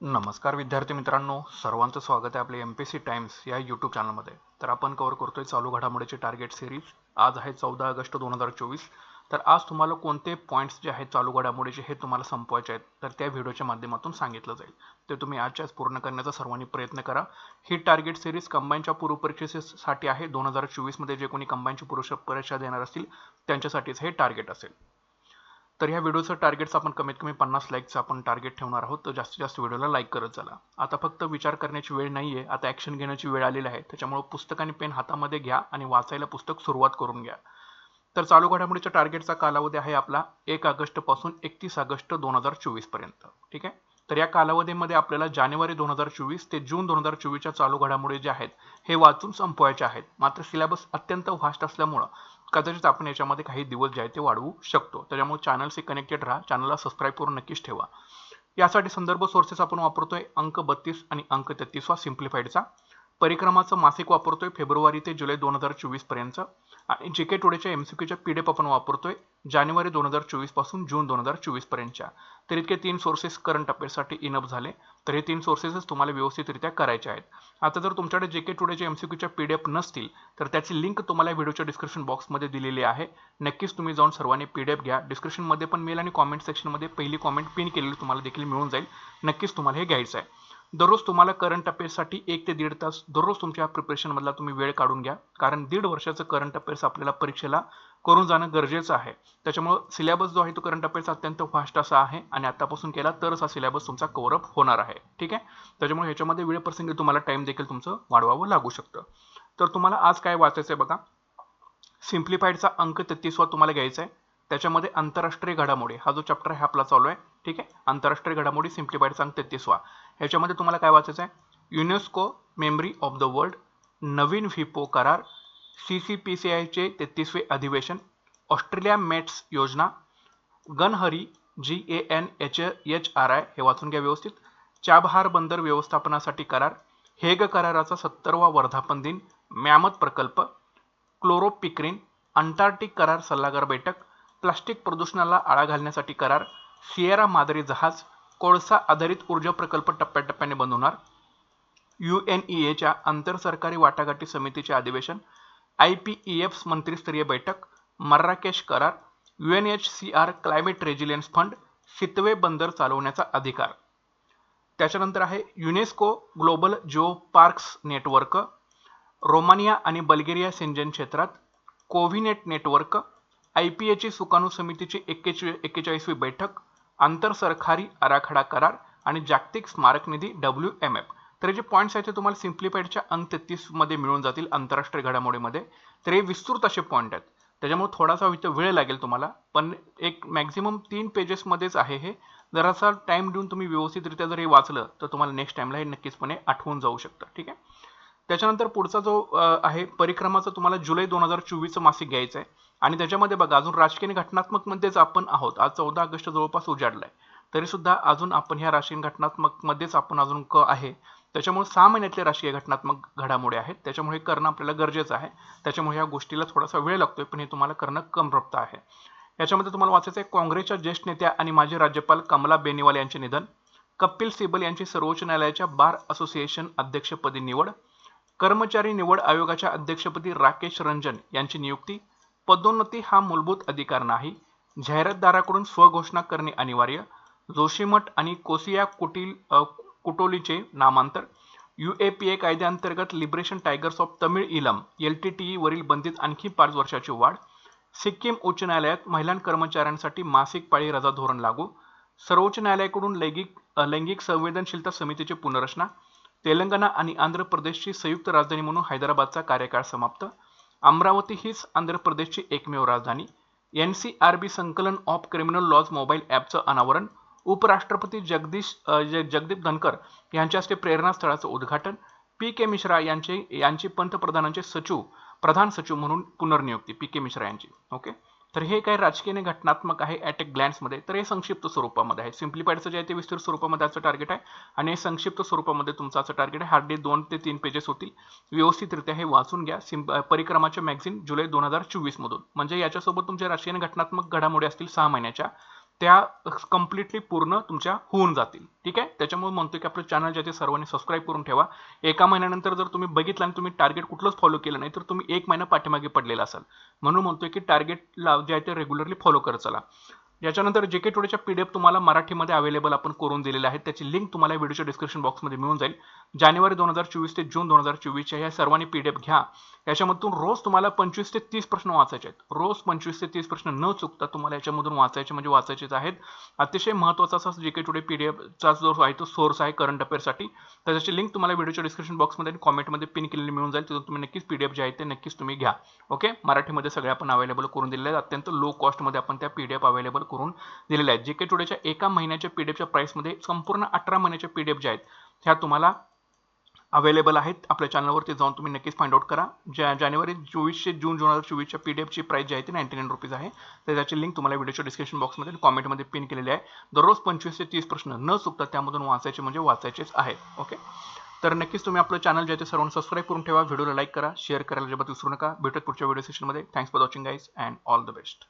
नमस्कार विद्यार्थी मित्रांनो सर्वांचं स्वागत आहे आपले एम पी सी टाइम्स या यूट्यूब चॅनलमध्ये तर आपण कव्हर करतोय चालू घडामोडीची टार्गेट सिरीज आज आहे चौदा ऑगस्ट दोन हजार चोवीस. तर आज तुम्हाला कोणते पॉईंट्स जे आहेत चालू घडामोडीचे हे तुम्हाला संपवायचे आहेत तर त्या व्हिडिओच्या माध्यमातून सांगितलं जाईल. ते तुम्ही आजच्याच पूर्ण करण्याचा सर्वांनी प्रयत्न करा. ही टार्गेट सिरीज कंबाईनच्या पूर्वपरीक्षेसाठी आहे. दोन हजार चोवीसमध्ये जे कोणी कंबाईनची पुरुष परीक्षा देणार असतील त्यांच्यासाठीच हे टार्गेट असेल. तर ह्या व्हिडिओचं टार्गेट्स आपण कमीत कमी पन्नास लाईकचं आपण टार्गेट ठेवणार आहोत. तर जास्तीत जास्त व्हिडिओला लाईक करत चला. आता फक्त विचार करण्याची वेळ नाही आहे आता ॲक्शन घेण्याची वेळ आलेली आहे. त्याच्यामुळे पुस्तक आणि पेन हातामध्ये घ्या आणि वाचायला पुस्तक सुरुवात करून घ्या. तर चालू घडामोडीच्या टार्गेटचा कालावधी आहे आपला एक ऑगस्टपासून एकतीस ऑगस्ट दोन हजार चोवीसपर्यंत ठीक आहे? तर या कालावधीमध्ये आपल्याला जानेवारी दोन हजार चोवीस ते जून दोन हजार चोवीसच्या चालू घडामोडी जे आहेत हे वाचून संपवायचे आहेत. मात्र सिलेबस अत्यंत व्हास्ट असल्यामुळं कदाचित आपण याच्यामध्ये काही दिवस जे आहे ते वाढवू शकतो. त्याच्यामुळे चॅनलशी कनेक्टेड राहा चॅनलला सबस्क्राईब करून नक्कीच ठेवा. यासाठी संदर्भ सोर्सेस आपण वापरतोय अंक बत्तीस आणि अंक तेहतीसवा सिम्प्लिफाईडचा परिक्रमाचं मासिक वापरतोय फेब्रुवारी ते जुलै दोन हजार चोवीसपर्यंत. आणि जे के टुडेच्या एम सी क्यूच्या पी डी एफ आपण वापरतोय जानेवारी दोन हजार चोवीसपासून जून दोन हजार चोवीस पर्यंतच्या. तर इतके तीन सोर्सेस करंट अफेअर्ससाठी इनअप झाले. तर हे तीन सोर्सेसच तुम्हाला व्यवस्थितरित्या करायचे आहेत. आता जर तुमच्याकडे जे के टुडेच्या एम सी क्यूच्या पी डी एफ नसतील तर त्याची लिंक तुम्हाला व्हिडिओच्या डिस्क्रिप्शन बॉक्समध्ये दिलेली आहे. नक्कीच तुम्ही जाऊन सर्वांनी पी डी एफ घ्या डिस्क्रिप्शनमध्ये पण मेल आणि कॉमेंट सेक्शनमध्ये पहिली कॉमेंट पिन केलेली तुम्हाला देखील मिळून जाईल. नक्कीच तुम्हाला हे घ्यायचं आहे. दररोज तुम्हाला करंट अफेअर्ससाठी एक ते दीड तास दररोज तुमच्या प्रिपरेशनमधला तुम्ही वेळ काढून घ्या. कारण दीड वर्षाचं करंट अफेअर्स आपल्याला परीक्षेला करून जाणं गरजेचं आहे. त्याच्यामुळं सिलेबस जो आहे तो करंट अफेअर्स अत्यंत फास्ट असा आहे आणि आतापासून केला तरच हा सिलेबस तुमचा कव्हरअप होणार आहे. ठीक आहे? त्याच्यामुळे ह्याच्यामध्ये वेळप्रसंगी तुम्हाला टाईम देखील तुमचं वाढवावं लागू शकतं. तर तुम्हाला आज काय वाचायचं आहे बघा सिम्प्लिफाईडचा अंक तेहतीसवा तुम्हाला घ्यायचा आहे त्याच्यामध्ये आंतरराष्ट्रीय घडामोडी हा जो चॅप्टर आहे आपला चालू आहे. ठीक आहे? आंतरराष्ट्रीय घडामोडी सिम्प्लिफाईड सांग तेहतीसवा ह्याच्यामध्ये तुम्हाला काय वाचायचं आहे UNESCO memory of the world नवीन व्हिपो करार सी सी पी सी आयचे तेहतीसवे अधिवेशन ऑस्ट्रेलिया मेट्स योजना गनहरी G A N H H R I हे वाचून घ्या व्यवस्थित. चाबहार बंदर व्यवस्थापनासाठी करार हेग कराराचा सत्तरवा वर्धापन दिन मॅमत प्रकल्प क्लोरोपिक्रिन अंटार्क्टिक करार सल्लागार बैठक प्लास्टिक प्रदूषणाला आळा घालण्यासाठी करार सिएरा मादरी जहाज कोळसा आधारित ऊर्जा प्रकल्प टप्प्याटप्प्याने बनवणार. यू एन ई एच्या आंतरसरकारी वाटाघाटी समितीचे अधिवेशन आय पी ई एफ मंत्रीस्तरीय बैठक मर्राकेश करार U N H C R climate resilience fund Sittwe बंदर चालवण्याचा अधिकार. त्याच्यानंतर आहे UNESCO global geoparks network Romania आणि बल्गेरिया सिंजन क्षेत्रात कोव्हिनेट नेटवर्क आय पी एची सुकाणू समितीची एक्केचाळी एक्केचाळीसवी बैठक आंतरसरकारी आराखडा करार आणि जागतिक स्मारक निधी डब्ल्यू एम एफ. तर जे पॉईंट्स आहेत ते तुम्हाला सिम्प्लिफाईडच्या अंक तेहतीसमध्ये मिळून जातील आंतरराष्ट्रीय घडामोडीमध्ये. तर हे विस्तृत असे पॉईंट आहेत. त्याच्यामुळे थोडासा इथं वेळ लागेल तुम्हाला पण एक मॅक्झिमम तीन पेजेसमध्येच आहे हे. जरासा टाईम देऊन तुम्ही व्यवस्थितरित्या जर हे वाचलं तर तुम्हाला नेक्स्ट टाईमला हे नक्कीचपणे आठवून जाऊ शकतं ठीक आहे? त्याच्यानंतर पुढचा जो आहे परिक्रमाचं तुम्हाला जुलै दोन हजार चोवीसचं मासिक घ्यायचं आहे आणि त्याच्यामध्ये बघा अजून राजकीय आणि घटनात्मकमध्येच आपण आहोत. आज चौदा ऑगस्ट जवळपास उजाडलाय. तरी सुद्धा अजून आपण ह्या राजकीय घटनात्मकमध्येच आपण अजून क आहे. त्याच्यामुळे सहा महिन्यातले राजकीय घटनात्मक घडामोडी आहेत. त्याच्यामुळे हे करणं आपल्याला गरजेचं आहे. त्याच्यामुळे या गोष्टीला थोडासा वेळ लागतोय पण हे तुम्हाला करणं कमरप्त आहे. याच्यामध्ये तुम्हाला वाचायचं आहे काँग्रेसच्या ज्येष्ठ नेत्या आणि माजी राज्यपाल कमला बेनिवाल यांचे निधन कपिल सिबल यांची सर्वोच्च न्यायालयाच्या बार असोसिएशन अध्यक्षपदी निवड कर्मचारी निवड आयोगाच्या अध्यक्षपदी राकेश रंजन यांची नियुक्ती पदोन्नती हा मूलभूत अधिकार नाही. जाहिरातदाराकडून स्वघोषणा करणे अनिवार्य. जोशीमठ आणि कोसिया कुटील कुटोलीचे नामांतर. यू ए पी ए कायद्याअंतर्गत लिबरेशन टायगर्स ऑफ तमिळ इलम एल टी टी वरील बंदीत आणखी पाच वर्षाची वाढ. सिक्कीम उच्च न्यायालयात महिला कर्मचाऱ्यांसाठी मासिक पाळी रजा धोरण लागू. सर्वोच्च न्यायालयाकडून लैंगिक लैंगिक संवेदनशीलता समितीची पुनर्रचना. तेलंगणा आणि आंध्र प्रदेशची संयुक्त राजधानी म्हणून हैदराबादचा कार्यकाळ समाप्त. अमरावती हीच आंध्र प्रदेशची एकमेव राजधानी. एन सी आर बी संकलन ऑफ क्रिमिनल लॉज मोबाईल ॲपचं अनावरण. उपराष्ट्रपती जगदीश जगदीप धनकर यांच्या हस्ते प्रेरणास्थळाचं उद्घाटन. पी के मिश्रा यांचे यांची पंतप्रधानांचे सचिव प्रधान सचिव म्हणून पुनर्नियुक्ती पी के मिश्रा यांची. ओके? तर हे काय राजकीय घटनात्मक आहे ॲट ए ग्लॅन्समध्ये तर हे संक्षिप्त स्वरूपामध्ये आहे. सिम्प्लिफाईडचं जे आहे ते विस्तृत स्वरूपामध्ये याचं टार्गेट आहे. आणि हे संक्षिप्त स्वरूपामध्ये तुमचं असं टार्गेट आहे. हार्डली दोन ते तीन पेजेस होतील. व्यवस्थितरित्या हे वाचून घ्या. सिम परिक्रमाचे मॅगझिन जुलै दोन हजार चोवीसमधून म्हणजे याच्यासोबत तुमच्या राजकीय घटनात्मक घडामोडी असतील सहा महिन्याच्या. त्या कम्प्लिटली पूर्ण तुमच्या होऊन जातील. ठीक आहे? त्याच्यामुळे म्हणतो की आपलं चॅनल जे ते सर्वांनी सबस्क्राईब करून ठेवा. एका महिन्यानंतर जर तुम्ही बघितलं आणि तुम्ही टार्गेट कुठलंच फॉलो केलं नाही तर तुम्ही एक महिना पाठीमागे पडलेला असाल. म्हणून म्हणतोय की टार्गेटला जे आहे ते रेग्युलरली फॉलो करत चला. याच्यानंतर जे के टुडेच्या पी डी एफ तुम्हाला मराठीमध्ये अवेलेबल आपण करून दिलेले आहेत. त्याची लिंक तुम्हाला व्हिडिओच्या डिस्क्रिप्शन बॉक्समध्ये मिळून जाईल. जानेवारी दोन हजार चोवीस ते जून दोन हजार चोवीसच्या या सर्वांनी पी डी एफ घ्या. याच्यामधून रोज तुम्हाला पंचवीस ते तीस प्रश्न वाचायचे आहेत. रोज पंचवीस ते तीस प्रश्न न चुकता तुम्हाला याच्यामधून वाचायचे म्हणजे वाचायचेच आहेत. अतिशय महत्त्वाचा असा J K today P D एफचा जो आहे तो सोर्स आहे करंट अफेअरसाठी तर त्याची लिंक तुम्हाला व्हिडिओच्या डिस्क्रिप्शन बॉक्समध्ये आणि कॉमेंटमध्ये पिन केलेली मिळून जाईल. तिथून तुम्ही नक्कीच पी डी एफ जे आहे ते नक्कीच तुम्ही घ्या. ओके मराठीमध्ये सगळे आपण अवेलेबल करून दिलेले आहेत. अत्यंत लो कॉस्टमध्ये आपण त्या पी डी एफ अवेलेबल करून दिलेल्या आहेत. जे के टुडेच्या एका महिन्याच्या पी डी एफच्या प्राईसमध्ये संपूर्ण अठरा महिन्याच्या पी डी एफ ज्या आहेत ह्या तुम्हाला अवेलेबल आहेत. आपल्या चॅनलवरती जाऊन तुम्ही नक्कीच फाइंड आउट करा. ज्या जानेवारी चोवीसशे जून दोन हजार चोवीसच्या पी डी एफची प्राईस जी आहे ती नाईन्टी नाईन रुपीज आहे. तर त्याची लिंक तुम्हाला व्हिडिओच्या डिस्क्रिप्शन बॉक्समध्ये कॉमेंटमध्ये पिन केलेली आहे. दररोज पंचवीस ते तीस प्रश्न न चुकता त्यामधून वाचायचे म्हणजे वाचायचेच आहेत ओके तर नक्कीच तुम्ही आपलं चॅनल जे आहे ते सर्वांना सबस्क्राईब करून ठेवा. व्हिडिओला लाईक करा. शेअर करायला अजिबात विसरू नका. भेटत पुढच्या व्हिडिओ सेशनमध्ये thanks for watching guys and all the best